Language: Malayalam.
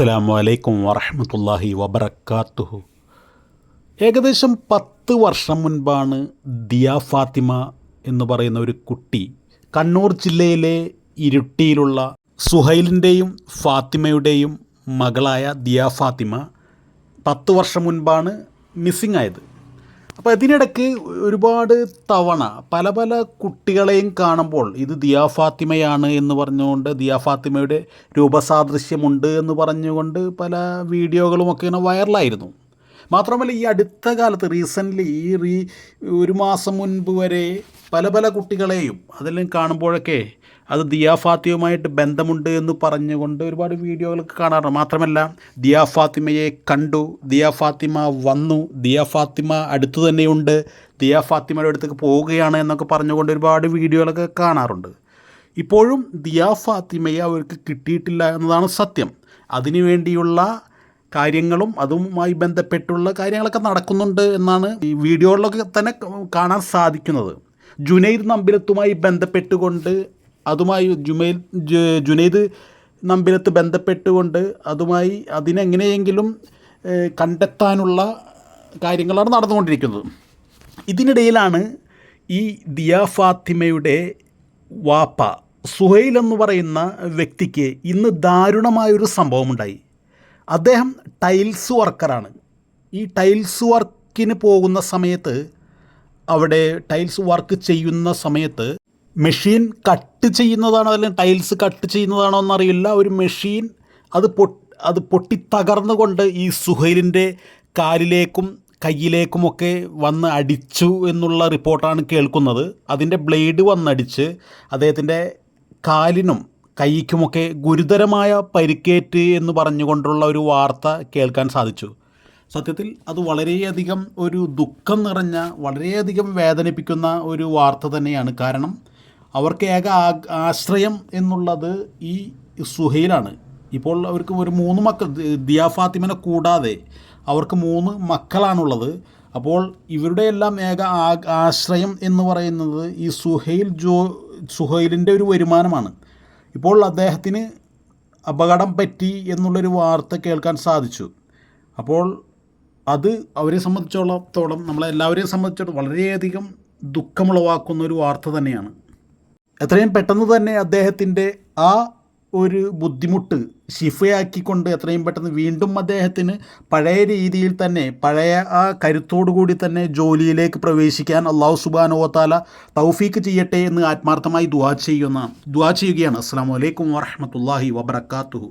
അസ്സലാമു അലൈക്കും വറഹമത്തല്ലാഹി വബർക്കാത്തുഹു ഏകദേശം പത്ത് വർഷം മുൻപാണ് ദിയ ഫാത്തിമ എന്ന് പറയുന്ന ഒരു കുട്ടി കണ്ണൂർ ജില്ലയിലെ ഇരുട്ടിയിലുള്ള സുഹൈലിന്റെയും ഫാത്തിമയുടെയും മകളായ ദിയ ഫാത്തിമ പത്ത് വർഷം മുൻപാണ് മിസ്സിംഗ് ആയത്. അപ്പോൾ ഇതിനിടയ്ക്ക് ഒരുപാട് തവണ പല പല കുട്ടികളെയും കാണുമ്പോൾ ഇത് ദിയാ ഫാത്തിമയാണ് എന്ന് പറഞ്ഞുകൊണ്ട് ദിയാ ഫാത്തിമയുടെ രൂപസാദൃശ്യമുണ്ട് എന്ന് പറഞ്ഞുകൊണ്ട് പല വീഡിയോകളുമൊക്കെ ഇങ്ങനെ വൈറലായിരുന്നു. മാത്രമല്ല ഈ അടുത്ത കാലത്ത് റീസെന്റ്ലി ഈ റീ ഒരു മാസം മുൻപ് വരെ പല പല കുട്ടികളെയും അതെല്ലാം കാണുമ്പോഴൊക്കെ അത് ദിയാഫാത്തിയുമായിട്ട് ബന്ധമുണ്ട് എന്ന് പറഞ്ഞുകൊണ്ട് ഒരുപാട് വീഡിയോകളൊക്കെ കാണാറുണ്ട്. മാത്രമല്ല ദിയാ ഫാത്തിമയെ കണ്ടു ദിയാ ഫാത്തിമ വന്നു ദിയാ ഫാത്തിമ അടുത്തു തന്നെയുണ്ട് ദിയാ ഫാത്തിമയുടെ അടുത്തേക്ക് പോവുകയാണ് എന്നൊക്കെ പറഞ്ഞുകൊണ്ട് ഒരുപാട് വീഡിയോകളൊക്കെ കാണാറുണ്ട്. ഇപ്പോഴും ദിയാ ഫാത്തിമയെ അവർക്ക് കിട്ടിയിട്ടില്ല എന്നതാണ് സത്യം. അതിനു വേണ്ടിയുള്ള കാര്യങ്ങളും അതുമായി ബന്ധപ്പെട്ടുള്ള കാര്യങ്ങളൊക്കെ നടക്കുന്നുണ്ട് എന്നാണ് ഈ വീഡിയോകളിലൊക്കെ തന്നെ കാണാൻ സാധിക്കുന്നത്. ജുനൈദ് നമ്പിലത്തുമായി ബന്ധപ്പെട്ടുകൊണ്ട് അതുമായി ജുമൈൽ ജുനൈദ് നമ്പിലത്ത് ബന്ധപ്പെട്ടുകൊണ്ട് അതുമായി അതിനെങ്ങനെയെങ്കിലും കണ്ടെത്താനുള്ള കാര്യങ്ങളാണ് നടന്നുകൊണ്ടിരിക്കുന്നത്. ഇതിനിടയിലാണ് ഈ ദിയ ഫാത്തിമയുടെ വാപ്പ സുഹൈൽ എന്ന് പറയുന്ന വ്യക്തിക്ക് ഇന്ന് ദാരുണമായൊരു സംഭവമുണ്ടായി. അദ്ദേഹം ടൈൽസ് വർക്കറാണ്. ഈ ടൈൽസ് വർക്കിന് പോകുന്ന സമയത്ത് അവിടെ ടൈൽസ് വർക്ക് ചെയ്യുന്ന സമയത്ത് മെഷീൻ കട്ട് ചെയ്യുന്നതാണോ അല്ലെങ്കിൽ ടൈൽസ് കട്ട് ചെയ്യുന്നതാണോ എന്നറിയില്ല. ഒരു മെഷീൻ അത് പൊട്ടി അത് പൊട്ടി തകർന്നുകൊണ്ട് ഈ സുഹൈലിന്റെ കാലിലേക്കും കയ്യിലേക്കുമൊക്കെ വന്ന് അടിച്ചു എന്നുള്ള റിപ്പോർട്ടാണ് കേൾക്കുന്നത്. അതിന്റെ ബ്ലേഡ് വന്നടിച്ച് അദ്ദേഹത്തിന്റെ കാലിനും കൈക്കുമൊക്കെ ഗുരുതരമായ പരിക്കേറ്റ് എന്ന് പറഞ്ഞുകൊണ്ടുള്ള ഒരു വാർത്ത കേൾക്കാൻ സാധിച്ചു. സത്യത്തിൽ അത് വളരെയധികം ഒരു ദുഃഖം നിറഞ്ഞ വളരെയധികം വേദനിപ്പിക്കുന്ന ഒരു വാർത്ത തന്നെയാണ്. കാരണം അവർക്ക് ഏക ആശ്രയം എന്നുള്ളത് ഈ സുഹൈലാണ്. ഇപ്പോൾ അവർക്ക് ഒരു മൂന്ന് മക്കൾ ദിയാ ഫാത്തിമനെ കൂടാതെ അവർക്ക് മൂന്ന് മക്കളാണുള്ളത്. അപ്പോൾ ഇവരുടെ എല്ലാം ഏക ആശ്രയം എന്ന് പറയുന്നത് ഈ സുഹൈൽ ജോ സുഹൈലിന്റെ ഒരു വരുമാനമാണ്. ഇപ്പോൾ അദ്ദേഹത്തിന് അപകടം പറ്റി എന്നുള്ളൊരു വാർത്ത കേൾക്കാൻ സാധിച്ചു. അപ്പോൾ അത് അവരെ സംബന്ധിച്ചിടത്തോളം നമ്മളെല്ലാവരെയും സംബന്ധിച്ചിടത്തോളം വളരെയധികം ദുഃഖമുളവാക്കുന്ന ഒരു വാർത്ത തന്നെയാണ്. എത്രയും പെട്ടെന്ന് തന്നെ അദ്ദേഹത്തിന്റെ ആ ഒരു ബുദ്ധിമുട്ട് ശിഫയാക്കിക്കൊണ്ട് എത്രയും പെട്ടെന്ന് വീണ്ടും അദ്ദേഹത്തിന് പഴയ രീതിയിൽ തന്നെ പഴയ ആ കൂടി തന്നെ ജോലിയിലേക്ക് പ്രവേശിക്കാൻ അള്ളാഹു സുബാനോത്താല തൗഫീക്ക് ചെയ്യട്ടെ എന്ന് ആത്മാർത്ഥമായി ദുവാ ചെയ്യുന്ന ദുവാ ചെയ്യുകയാണ്. അസ്സാം വലൈക്കും വാഹമത്തല്ലാഹി വബർക്കാത്തുഹു